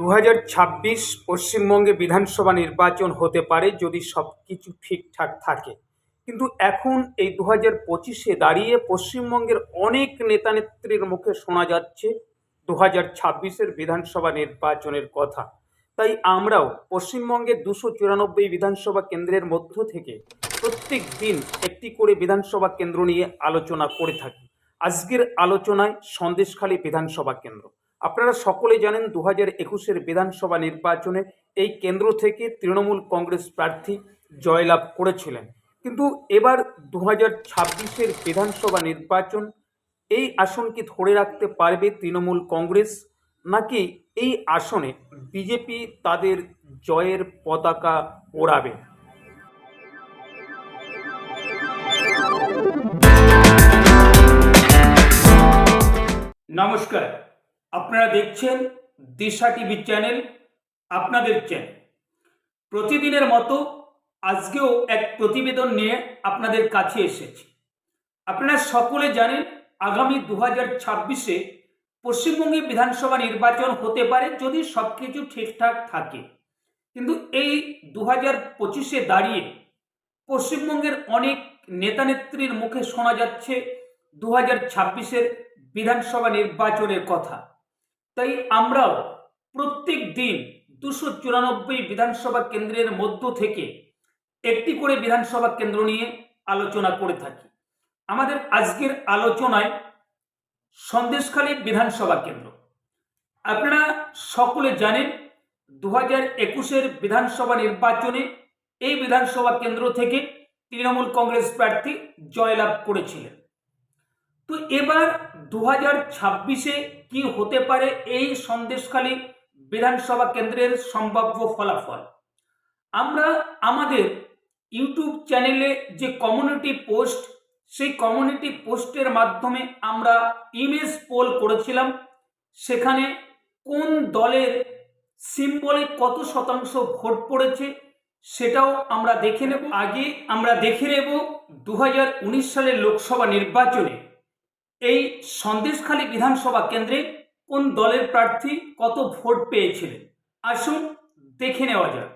দু পশ্চিমবঙ্গে বিধানসভা নির্বাচন হতে পারে যদি সব কিছু ঠিকঠাক থাকে। কিন্তু এখন এই দু হাজার পঁচিশে দাঁড়িয়ে পশ্চিমবঙ্গের অনেক নেতানেত্রীর মুখে শোনা যাচ্ছে দু হাজার ছাব্বিশের বিধানসভা নির্বাচনের কথা। তাই আমরাও পশ্চিমবঙ্গের দুশো চুরানব্বই বিধানসভা কেন্দ্রের মধ্য থেকে প্রত্যেক দিন একটি করে বিধানসভা কেন্দ্র নিয়ে আলোচনা করে থাকি। আজকের আলোচনায় সন্দেশখালী বিধানসভা কেন্দ্র। আপনারা সকলে জানেন দু হাজার একুশের বিধানসভা নির্বাচনে এই কেন্দ্র থেকে তৃণমূল কংগ্রেস প্রার্থী জয়লাভ করেছিলেন। কিন্তু এবার দু হাজার ছাব্বিশের বিধানসভা নির্বাচন, এই আসন কি ধরে রাখতে পারবে তৃণমূল কংগ্রেস? নাকি এই আসনে বিজেপি তাদের জয়ের পতাকা ওড়াবে? নমস্কার। আপনারা দেখছেন দিশা টিভি চ্যানেল, আপনাদের চ্যানেল। প্রতিদিনের মতো আজকেও এক প্রতিবেদন নিয়ে আপনাদের কাছে এসেছি। আপনারা সকলে জানেন, আগামী দু হাজার ছাব্বিশে পশ্চিমবঙ্গে বিধানসভা নির্বাচন হতে পারে যদি সব কিছু ঠিকঠাক থাকে। কিন্তু এই দু হাজার পঁচিশে দাঁড়িয়ে পশ্চিমবঙ্গের অনেক নেতানেত্রীর মুখে শোনা যাচ্ছে দু হাজার ছাব্বিশের বিধানসভা নির্বাচনের কথা। তাই আমরাও প্রত্যেক দিন দুশো চুরানব্বই বিধানসভা কেন্দ্রের মধ্য থেকে একটি করে বিধানসভা কেন্দ্র নিয়ে আলোচনা করে থাকি। আমাদের আজকের আলোচনায় সন্দেশখালী বিধানসভা কেন্দ্র। আপনারা সকলে জানেন দু হাজার একুশের বিধানসভা নির্বাচনে এই বিধানসভা কেন্দ্র থেকে তৃণমূল কংগ্রেস প্রার্থী জয়লাভ করেছিলেন। তো এবার দু হাজার ছাব্বিশে কি হতে পারে এই সন্দেশখালী বিধানসভা কেন্দ্রের সম্ভাব্য ফলাফল? আমরা আমাদের ইউটিউব চ্যানেলে যে কমিউনিটি পোস্ট, সেই কমিউনিটি পোস্টের মাধ্যমে আমরা ইমেজ পোল করেছিলাম। সেখানে কোন দলের সিম্বলে কত শতাংশ ভোট পড়েছে সেটাও আমরা দেখে নেব। আগে আমরা দেখে নেব দু হাজার উনিশ সালের লোকসভা নির্বাচনে। এই সন্দেশখালী বিধানসভা কেন্দ্রে কোন দলের প্রার্থী কত ভোট পেয়েছিলেন আসুন দেখে নেওয়া যাক।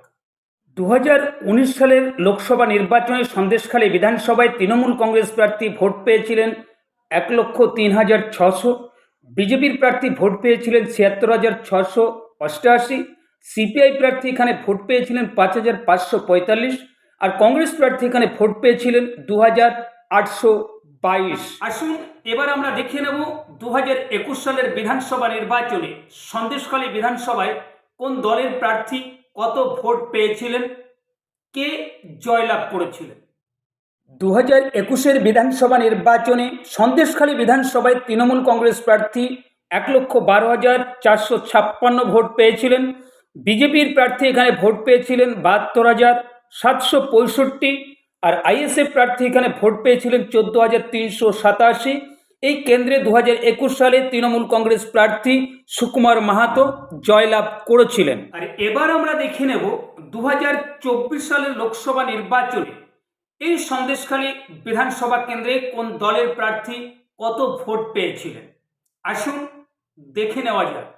দু হাজার উনিশ সালের লোকসভা নির্বাচনে সন্দেশখালী বিধানসভায় তৃণমূল কংগ্রেস প্রার্থী ভোট পেয়েছিলেন এক লক্ষ তিন হাজার ছশো। বিজেপির প্রার্থী ভোট পেয়েছিলেন ছিয়াত্তর হাজার ছশো অষ্টআশি সিপিআই প্রার্থী এখানে ভোট পেয়েছিলেন পাঁচ হাজার পাঁচশো পঁয়তাল্লিশ। আর কংগ্রেস প্রার্থী এখানে ভোট পেয়েছিলেন দু হাজার আটশো বাইশ। আসুন এবার আমরা দেখে নেব দু হাজার একুশ সালের বিধানসভা নির্বাচনে সন্দেশখালী বিধানসভায় কোন দলের প্রার্থী কত ভোট পেয়েছিলেন কে জয়লাভ করেছিলেন? দু হাজার একুশের বিধানসভা নির্বাচনে সন্দেশখালী বিধানসভায় তৃণমূল কংগ্রেস প্রার্থী এক লক্ষ বারো হাজার চারশো ছাপ্পান্ন ভোট পেয়েছিলেন বিজেপির প্রার্থী এখানে ভোট পেয়েছিলেন বাহাত্তর হাজার সাতশো পঁয়ষট্টি আর আইএসএফ প্রার্থী এখানে ভোট পেয়েছিলেন চোদ্দ হাজার তিনশো সাতাশি। এই কেন্দ্রে দু হাজার একুশ সালে তৃণমূল কংগ্রেস প্রার্থী সুকুমার মাহাতো জয়লাভ করেছিলেন। আর এবার আমরা দেখে নেব দু হাজার চব্বিশ সালের লোকসভা নির্বাচনে এই সন্দেশখালী বিধানসভা কেন্দ্রে কোন দলের প্রার্থী কত ভোট পেয়েছিলেন? আসুন দেখে নেওয়া যাক।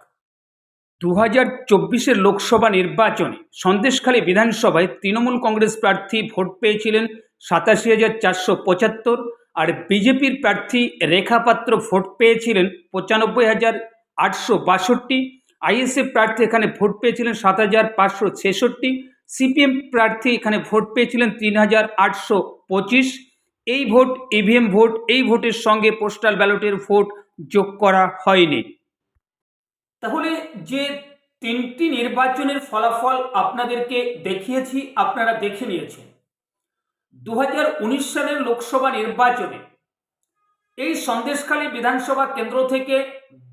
দু হাজার চব্বিশের লোকসভা নির্বাচনে সন্দেশখালী বিধানসভায় তৃণমূল কংগ্রেস প্রার্থী ভোট পেয়েছিলেন সাতাশি হাজার চারশো পঁচাত্তর আর বিজেপির প্রার্থী রেখাপাত্র ভোট পেয়েছিলেন পঁচানব্বই হাজার আটশো বাষট্টি। আইএসএফ প্রার্থী এখানে ভোট পেয়েছিলেন সাত হাজার পাঁচশো ছেষট্টি। সিপিএম প্রার্থী এখানে ভোট পেয়েছিলেন তিন হাজার আটশো পঁচিশ। এই ভোট ইভিএম ভোট, এই ভোটের সঙ্গে পোস্টাল ব্যালটের ভোট যোগ করা হয়নি। তাহলে যে তিনটি নির্বাচনের ফলাফল আপনাদেরকে দেখিয়েছি, আপনারা দেখে নিয়েছেন। দু হাজার উনিশ সালের লোকসভা নির্বাচনে এই সন্দেশখালী বিধানসভা কেন্দ্র থেকে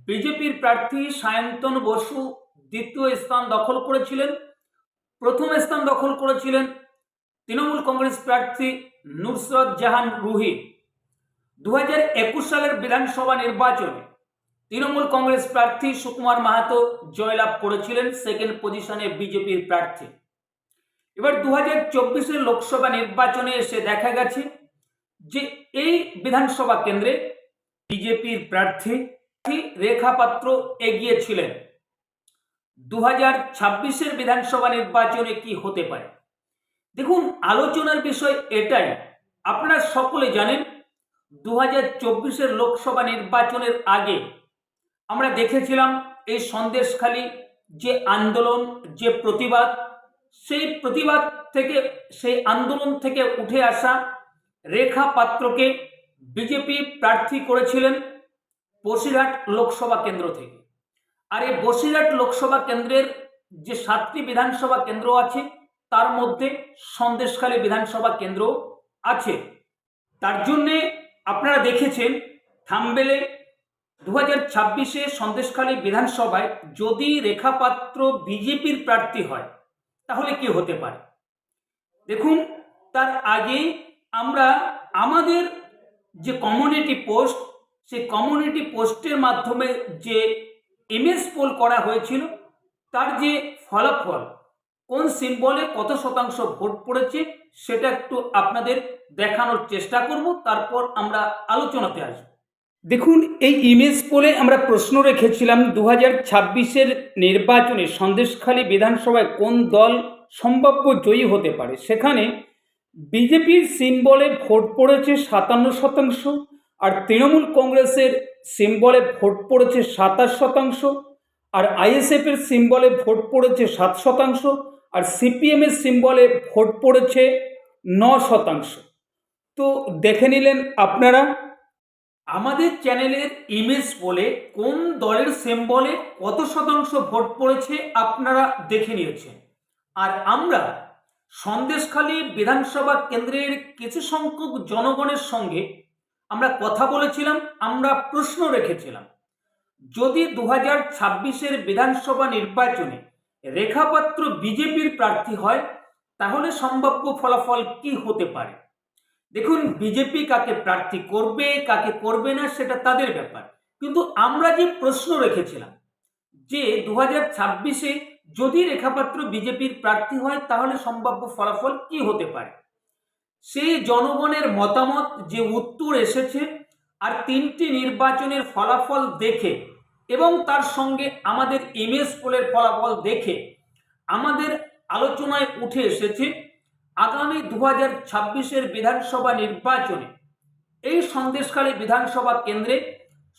বিজেপির প্রার্থী সায়ন্তন বসু দ্বিতীয় স্থান দখল করেছিলেন। প্রথম স্থান দখল করেছিলেন তৃণমূল কংগ্রেস প্রার্থী নুসরত জাহান রুহি। দু হাজার একুশ সালের বিধানসভা নির্বাচনে তৃণমূল কংগ্রেস প্রার্থী সুকুমার মাহাতো জয়লাভ করেছিলেন সেকেন্ড পজিশনে বিজেপির প্রার্থী। এবার দু হাজার চব্বিশের লোকসভা নির্বাচনে এসে দেখা গেছে যে এই বিধানসভা কেন্দ্রে বিজেপির প্রার্থী রেখা পাত্র এগিয়ে ছিলেন দু হাজার ছাব্বিশের বিধানসভা নির্বাচনে কি হতে পারে? দেখুন, আলোচনার বিষয় এটাই। আপনারা সকলে জানেন দু হাজার চব্বিশের লোকসভা নির্বাচনের আগে আমরা দেখেছিলাম এই সন্দেশখালী যে আন্দোলন, যে প্রতিবাদ, সেই প্রতিবাদ থেকে, সেই আন্দোলন থেকে উঠে আসা রেখা পাত্রকে বিজেপি প্রার্থী করেছিলেন বসিরহাট লোকসভা কেন্দ্র থেকে। আর এই বসিরহাট লোকসভা কেন্দ্রের যে সাতটি বিধানসভা কেন্দ্র আছে, তার মধ্যে সন্দেশখালী বিধানসভা কেন্দ্র আছে। তার জন্যে আপনারা দেখেছেন থাম্বেলে দু হাজার ছাব্বিশে সন্দেশখালী বিধানসভায় যদি রেখাপাত্র বিজেপির প্রার্থী হয়, তাহলে কি হতে পারে? দেখুন, তার আগে আমরা আমাদের যে কমিউনিটি পোস্ট সেই কমিউনিটি পোস্টের মাধ্যমে যে ইমেজ পোল করা হয়েছিল, তার যে ফলাফল, কোন সিম্বলে কত শতাংশ ভোট পড়েছে, সেটা একটু আপনাদের দেখানোর চেষ্টা করব, তারপর আমরা আলোচনাতে আসব। দেখুন, এই ইমেজ পোলে আমরা প্রশ্ন রেখেছিলাম দু হাজার ছাব্বিশের নির্বাচনে সন্দেশখালী বিধানসভায় কোন দল সম্ভাব্য জয়ী হতে পারে? সেখানে বিজেপির সিম্বলে ভোট পড়েছে সাতান্ন শতাংশ, আর তৃণমূল কংগ্রেসের সিম্বলে ভোট পড়েছে সাতাশ শতাংশ, আর আইএসএফের সিম্বলে ভোট পড়েছে সাত শতাংশ, আর সিপিএমের সিম্বলে ভোট পড়েছে ন শতাংশ। তো দেখে নিলেন আপনারা আমাদের চ্যানেলের ইমেজ বলে কোন দলের সেম্বলে কত শতাংশ ভোট পড়েছে আপনারা দেখে নিয়েছেন। আর আমরা সন্দেশখালী বিধানসভা কেন্দ্রের কিছু সংখ্যক জনগণের সঙ্গে আমরা কথা বলেছিলাম, আমরা প্রশ্ন রেখেছিলাম। যদি দু হাজার ছাব্বিশের বিধানসভা নির্বাচনে রেখাপাত্র বিজেপির প্রার্থী হয়, তাহলে সম্ভাব্য ফলাফল কি হতে পারে? দেখুন, বিজেপি কাকে প্রার্থী করবে, কাকে করবে না, সেটা তাদের ব্যাপার। কিন্তু আমরা যে প্রশ্ন রেখেছিলাম যে দু হাজার ছাব্বিশে যদি রেখাপাত্র বিজেপির প্রার্থী হয়, তাহলে সম্ভাব্য ফলাফল কি হতে পারে? সেই জনগণের মতামত, যে উত্তর এসেছে, আর তিনটি নির্বাচনের ফলাফল দেখে এবং তার সঙ্গে আমাদের ইমেজ পোলের ফলাফল দেখে আমাদের আলোচনায় উঠে এসেছে আগামী দু হাজার ছাব্বিশের বিধানসভা নির্বাচনে এই সন্দেশখালী বিধানসভা কেন্দ্রে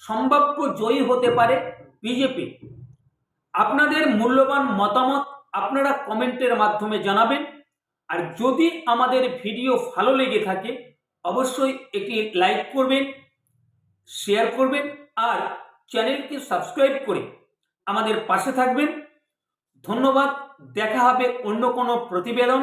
সম্ভাব্য জয়ী হতে পারে বিজেপি। আপনাদের মূল্যবান মতামত আপনারা কমেন্টের মাধ্যমে জানাবেন। আর যদি আমাদের ভিডিও ভালো লেগে থাকে, অবশ্যই একটি লাইক করবেন, শেয়ার করবেন, আর চ্যানেলকে সাবস্ক্রাইব করে আমাদের পাশে থাকবেন। ধন্যবাদ, দেখা হবে অন্য কোনো প্রতিবেদন।